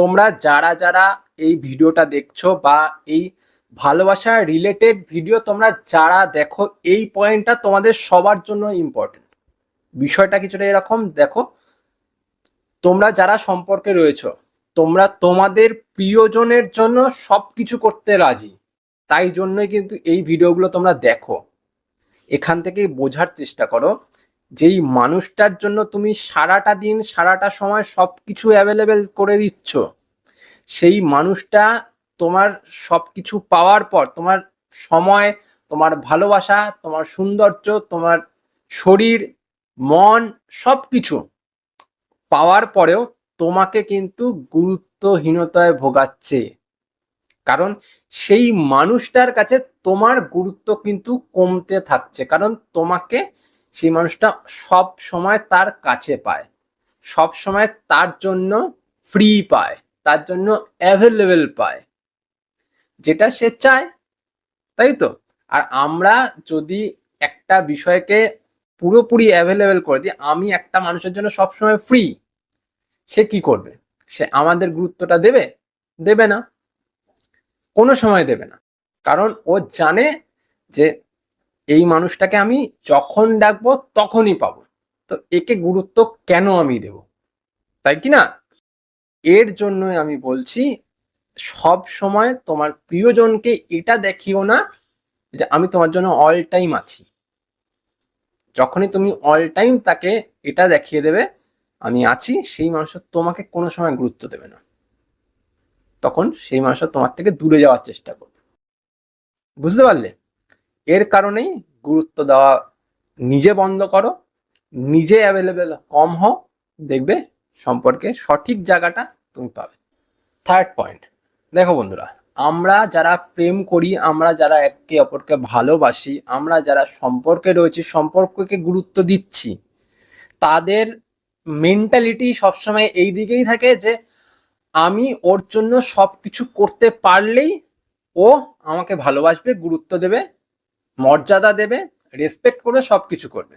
তোমরা যারা যারা এই ভিডিওটা দেখছ বা এই ভালোবাসা রিলেটেড ভিডিও তোমরা যারা দেখো, এই পয়েন্টটা তোমাদের সবার জন্য ইম্পর্টেন্ট বিষয়টা কিছুটা এরকম, দেখো, তোমরা যারা সম্পর্কে রয়েছো, তোমরা তোমাদের প্রিয়জনের জন্য সব কিছু করতে রাজি। তাই জন্যই কিন্তু এই ভিডিওগুলো তোমরা দেখো। এখান থেকেই বোঝার চেষ্টা করো যেই মানুষটার জন্য তুমি সারাটা দিন, সারাটা সময় সব কিছু অ্যাভেলেবেল করে দিচ্ছ, সেই মানুষটা তোমার সব কিছু পাওয়ার পর, তোমার সময়, তোমার ভালোবাসা, তোমার সৌন্দর্য, তোমার শরীর, মন সব কিছু পাওয়ার পরেও তোমাকে কিন্তু গুরুত্বহীনতায় ভোগাচ্ছে। কারণ সেই মানুষটার কাছে তোমার গুরুত্ব কিন্তু কমতে থাকছে। কারণ তোমাকে সেই মানুষটা সব সময় তার কাছে পায়। সব সময় তার জন্য ফ্রি পায়, তার জন্য অ্যাভেলেবেল পায়। যেটা সে চায়, তাই তো? আর আমরা যদি একটা বিষয়কে পুরোপুরি অ্যাভেলেবেল করে দিই, আমি একটা মানুষের জন্য সবসময় ফ্রি সে কি করবে? সে আমাদের গুরুত্বটা দেবে? দেবে না। কোনো সময় দেবে না। কারণ ও জানে যে এই মানুষটাকে আমি যখন ডাকবো, তখনই পাবো। তো একে গুরুত্ব কেন আমি দেব? তাই কি না? এর জন্যই আমি বলছি, সব সময় তোমার প্রিয়জনকে এটা দেখিও না যে আমি তোমার জন্য অল টাইম আছি। যখনই তুমি অল টাইম তাকে এটা দেখিয়ে দেবে, আমি আছি, সেই মানুষ তোমাকে কোনো সময় গুরুত্ব দেবে না। তখন সেই মানুষ তোমার থেকে দূরে যাওয়ার চেষ্টা করবে। বুঝতে পারলে? এর কারণেই গুরুত্ব দেওয়া নিজে বন্ধ করো, নিজে অ্যাভেলেবেল কম হও, দেখবে সম্পর্কে সঠিক জায়গাটা তুমি পাবে। থার্ড পয়েন্ট দেখো বন্ধুরা, আমরা যারা প্রেম করি, আমরা যারা একে অপরকে ভালোবাসি, আমরা যারা সম্পর্কে রয়েছি, সম্পর্ককে গুরুত্ব দিচ্ছি, তাদের মেন্টালিটি সবসময় এই দিকেই থাকে যে আমি ওর জন্য সব কিছু করতে পারলেই ও আমাকে ভালোবাসবে, গুরুত্ব দেবে মর্যাদা দেবে রেসপেক্ট করবে সব কিছু করবে।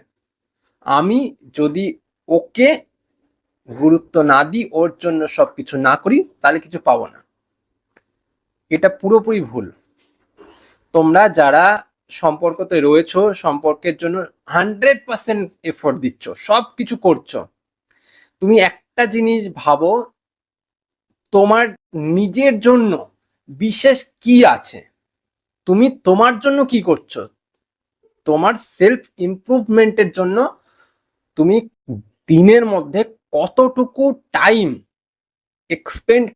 আমি যদি ওকে গুরুত্ব না দিই, ওর জন্য সব কিছু না করি, তাহলে কিছু পাবো না। এটা পুরোপুরি ভুল। তোমরা যারা সম্পর্কতে রয়েছো, সম্পর্কের জন্য হান্ড্রেড পার্সেন্ট এফোর্ট দিচ্ছ সব কিছু করছ। তুমি একটা জিনিস ভাবো, তোমার নিজের জন্য বিশেষ কি আছে? তুমি তোমার জন্য কি করছ? তোমার সেলফ ইমপ্রুভমেন্টের জন্য তুমি দিনের মধ্যে কতটুকু টাইম এক্সপেন্ড